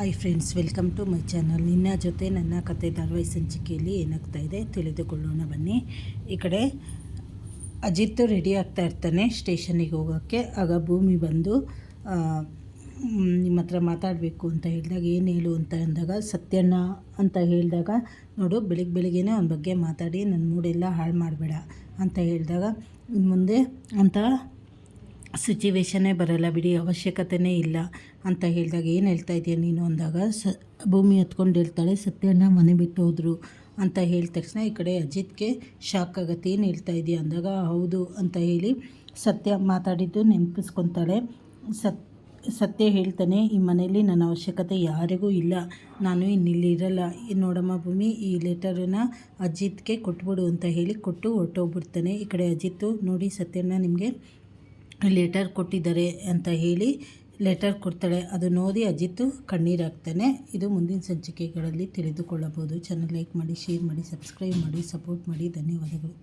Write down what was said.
Hi friends welcome to my channel ನಿನ್ನ ಜೊತೆ ನನ್ನ ಕತೆ ಧಾರಾವಾಹಿ ಸಂಚಿಕೆಯಲ್ಲಿ ಏನಾಗ್ತಾ ಇದೆ ತಿಳಿದುಕೊಳ್ಳೋಣ ಬನ್ನಿ. ಈ ಕಡೆ ಅಜಿತ್ ರೆಡಿ ಆಗ್ತಾ ಇರ್ತಾನೆ ಸ್ಟೇಷನಿಗೆ ಹೋಗೋಕ್ಕೆ. ಆಗ ಭೂಮಿ ಬಂದು ನಿಮ್ಮ ಹತ್ರ ಮಾತಾಡಬೇಕು ಅಂತ ಹೇಳಿದಾಗ, ಏನು ಹೇಳು ಅಂತ ಅಂದಾಗ, ಸತ್ಯಣ್ಣ ಅಂತ ಹೇಳಿದಾಗ, ನೋಡು ಬೆಳಿಗ್ಗೆ ಬೆಳಿಗ್ಗೆನೇ ಅವನ ಬಗ್ಗೆ ಮಾತಾಡಿ ನನ್ನ ಮೂಡೆಲ್ಲ ಹಾಳು ಮಾಡಬೇಡ ಅಂತ ಹೇಳಿದಾಗ ಇನ್ನು ಮುಂದೆ ಅಂತ ಸಿಚುವೇಶನ್ನೇ ಬರಲ್ಲ ಬಿಡಿ, ಅವಶ್ಯಕತೆನೇ ಇಲ್ಲ ಅಂತ ಹೇಳಿದಾಗ ಏನು ಹೇಳ್ತಾ ಇದೆಯಾ ನೀನು ಅಂದಾಗ, ಸ, ಭೂಮಿ ಹತ್ಕೊಂಡು ಹೇಳ್ತಾಳೆ, ಸತ್ಯಣ್ಣ ಮನೆ ಬಿಟ್ಟು ಹೋದರು ಅಂತ ಹೇಳಿದ ತಕ್ಷಣ ಈ ಕಡೆ ಅಜಿತ್ಗೆ ಶಾಕ್ ಆಗುತ್ತೆ. ಏನು ಹೇಳ್ತಾ ಇದೆಯಾ ಅಂದಾಗ, ಹೌದು ಅಂತ ಹೇಳಿ ಸತ್ಯ ಮಾತಾಡಿದ್ದು ನೆನಪಿಸ್ಕೊತಾಳೆ. ಸತ್, ಸತ್ಯ ಹೇಳ್ತಾನೆ, ಈ ಮನೆಯಲ್ಲಿ ನನ್ನ ಅವಶ್ಯಕತೆ ಯಾರಿಗೂ ಇಲ್ಲ, ನಾನು ಇನ್ನಿಲ್ಲಿರಲ್ಲ ನೋಡಮ್ಮ ಭೂಮಿ, ಈ ಲೆಟರನ್ನ ಅಜಿತ್ಗೆ ಕೊಟ್ಬಿಡು ಅಂತ ಹೇಳಿ ಕೊಟ್ಟು ಹೊರಟೋಗ್ಬಿಡ್ತಾನೆ. ಈ ಕಡೆ ಅಜಿತ್ತು, ನೋಡಿ ಸತ್ಯನ ನಿಮಗೆ ಲೆಟರ್ ಕೊಟ್ಟಿದ್ದಾರೆ ಅಂತ ಹೇಳಿ ಲೆಟರ್ ಕೊಡ್ತಾಳೆ. ಅದು ನೋಡಿ ಅಜಿತ್ತು ಕಣ್ಣೀರಾಗ್ತಾನೆ ಇದು ಮುಂದಿನ ಸಂಚಿಕೆಗಳಲ್ಲಿ ತಿಳಿದುಕೊಳ್ಳಬಹುದು. ಚಾನಲ್ ಲೈಕ್ ಮಾಡಿ ಶೇರ್ ಮಾಡಿ ಸಬ್ಸ್ಕ್ರೈಬ್ ಮಾಡಿ ಸಪೋರ್ಟ್ ಮಾಡಿ. ಧನ್ಯವಾದಗಳು.